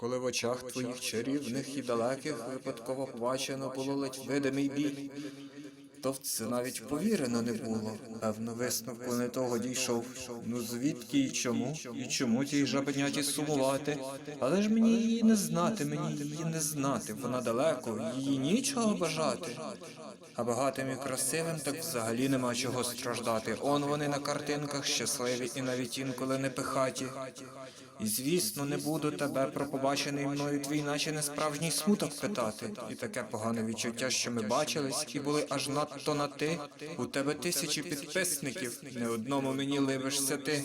Коли в очах твоїх чарівних і далеких випадково побачено було ледь видимий біль, то в це навіть повірено не було. Певно, висновку не того дійшов. Ну звідки і чому? І чому тій жабеняті сумувати? Але ж мені її не знати, мені її не знати. Вона далеко, її нічого бажати. А багатим і красивим так взагалі нема чого страждати. Он вони на картинках щасливі і навіть інколи не пихаті. І звісно, не буду тебе про побачений мною твій, наче не справжній смуток питати. І таке погане відчуття, що ми бачились, і були аж надто на ти. У тебе тисячі підписників. Не одному мені ливишся ти.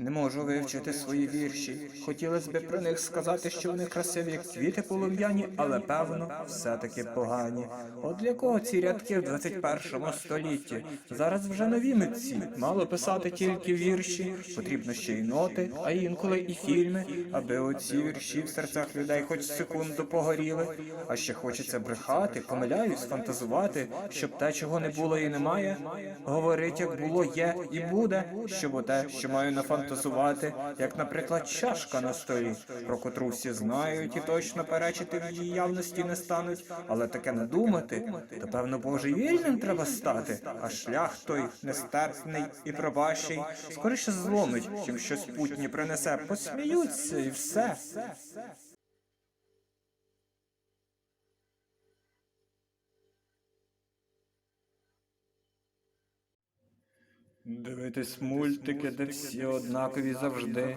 Не можу вивчити свої вірші. Хотілося б про них сказати, що вони красиві, як квіти полум'яні, але певно, все-таки погані. От для кого ці рядки в 21 столітті? Зараз вже нові митці. Мало писати тільки вірші, потрібно ще й ноти, а інколи і фільми, аби оці вірші в серцях людей хоч секунду погоріли. А ще хочеться брехати, помиляюсь, фантазувати, щоб те, чого не було і немає, говорить, як було, є і буде, щоб оте, що маю нафантазувати, як, наприклад, чашка на столі, про котру всі знають і точно перечити в її явності не стануть, але таке не думати, то певно божевільним треба стати, а шлях той нестерпний і пробащий, скоріше зломить, чим щось путнє принесе, посміються і все. Дивитись мультики, де всі однакові завжди,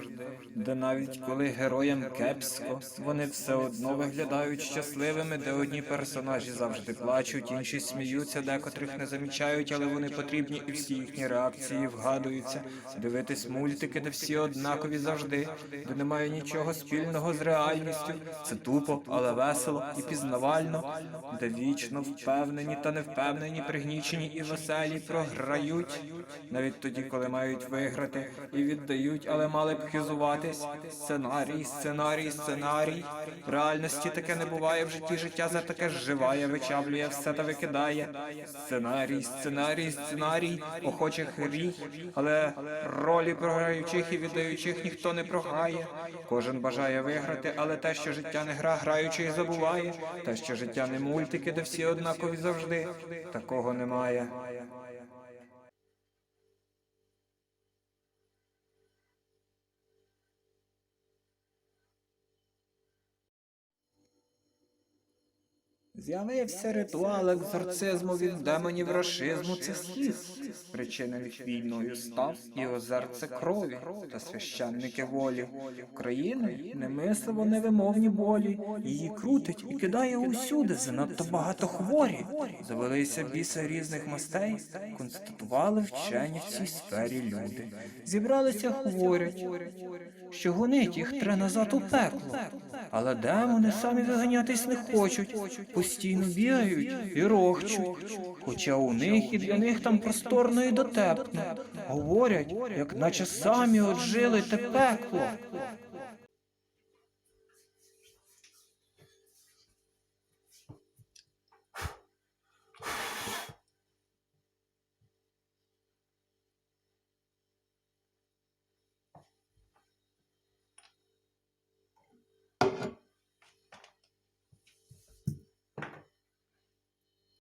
де навіть коли героям кепсько, вони все одно виглядають щасливими, де одні персонажі завжди плачуть, інші сміються, декотрих не замічають, але вони потрібні, і всі їхні реакції вгадуються. Дивитись мультики, де всі однакові завжди, де немає нічого спільного з реальністю. Це тупо, але весело і пізнавально, де вічно впевнені та невпевнені, пригнічені і веселі програють навіть тоді, коли мають виграти і віддають, але мали б хизуватись. Сценарій, сценарій, сценарій. Реальності таке не буває в житті. Життя за таке зживає, вичавлює все та викидає. Сценарій, сценарій, сценарій, охочих гріх, але ролі програючих і віддаючих ніхто не програє. Кожен бажає виграти, але те, що життя не гра, граючий забуває. Те, що життя не мультики, де всі однакові завжди. Такого немає. З'явився ритуал екзорцизму від демонів рашизму. Це схід, спричинених війною став і озерце крові та священники волі. Україною немисливо невимовні болі. Її крутить і кидає усюди. Занадто багато хворі. Завелися біси різних мастей, констатували вчені в цій сфері люди. Зібралися говорять, що гонить їх тре назад у пекло. Але демони самі виганятись не хочуть, постійно бігають і рохчуть. Хоча у них і для них там просторно і дотепно. Говорять, як наче самі отжили те пекло.